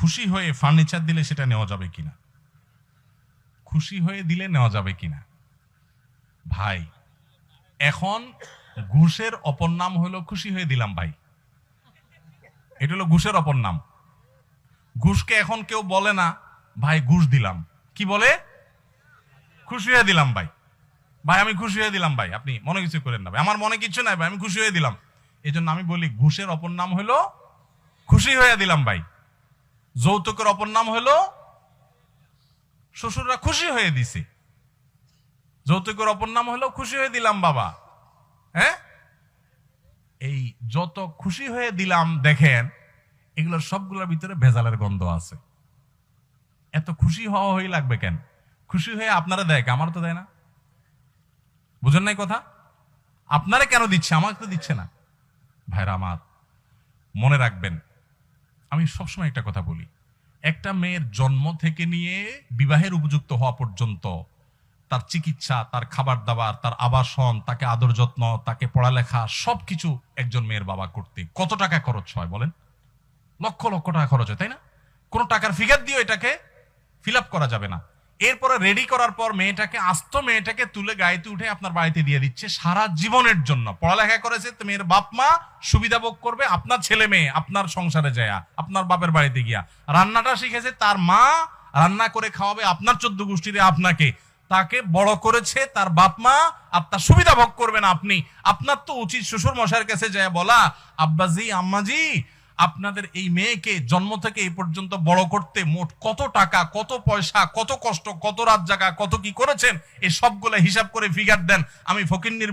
খুশি হয়ে ফার্নিচার দিলে সেটা নেওয়া যাবে কিনা? খুশি হয়ে দিলে নেওয়া যাবে কিনা? ভাই, এখন ঘুষের অপর নাম হলো খুশি হয়ে দিলাম ভাই। এটা হলো ঘুষের অপর নাম। ঘুষকে এখন কেউ বলে না, ভাই, ঘুষ দিলাম। কি বলে? খুশি হয়ে দিলাম ভাই। ভাই, আমি খুশি হয়ে দিলাম ভাই। আপনি মনে কিছু করেন না ভাই। আমার মনে কিছু নাই ভাই, আমি খুশি হয়ে দিলাম। এই জন্য আমি বলি, ঘুষের অপর নাম হলো খুশি হয়ে দিলাম ভাই। যৌতুকের অপর নাম হলো শ্বশুররা খুশি হয়ে দিছে। যৌতুকের অপর নাম হলো খুশি হয়ে দিলাম বাবা। হ্যাঁ? এই যত খুশি হয়ে দিলাম দেখেন এগুলোর সবগুলোর ভিতরে ভেজালের গন্ধ আছে। এত খুশি হওয়া হয়ে লাগবে কেন? খুশি হয়ে আপনারা দেয় আমার তো দেয় না। বুঝেন নাই কথা? আপনারা কেন দিচ্ছে? আমাকে তো দিচ্ছে না। ভাইরা আমার, মনে রাখবেন আমি সবসময় একটা কথা বলি। একটা মেয়ের জন্ম থেকে নিয়ে বিবাহের উপযুক্ত হওয়া পর্যন্ত তার চিকিৎসা, তার খাবার দাবার, তার আবাসন, তাকে আদর যত্ন, তাকে পড়ালেখা সবকিছু একজন মেয়ের বাবা করতে কত টাকা খরচ হয় বলেন? লক্ষ লক্ষ টাকা খরচ হয়, তাই না? কোনো টাকার ফিগার দিয়ে এটাকে ফিল আপ করা যাবে না। এরপরে রেডি করার পর মেয়েটাকে, আস্ত মেয়েটাকে তুলে গাড়িতে উঠে আপনার বাড়িতে দিয়ে দিচ্ছে সারা জীবনের জন্য। পড়ালেখা করেছে মেয়ের বাপ মা সুবিধা ভোগ করবে, আপনার ছেলে মেয়ে, আপনার সংসারে যায়, আপনার বাপের বাড়িতে গিয়া। রান্নাটা শিখেছে, তার মা রান্না করে খাওয়াবে আপনার চোদ্দ গোষ্ঠীতে আপনাকে। তাকে বড় করেছে তার বাপ মা আপনার সুবিধা ভোগ করবেন আপনি। আপনার তো উচিত শ্বশুর মশাইয়ের কাছে যায় বলা, আব্বাজি, আম্মাজি আপনাদের এই মেয়েকে জন্ম থেকে এই পর্যন্ত বড় করতে মোট কত টাকা, কত পয়সা, কত কষ্ট, কত রাত জাগা, কত কি করেছেন এই সবগুলো হিসাব করে ফিগার দেন। আমি ফকিন্নির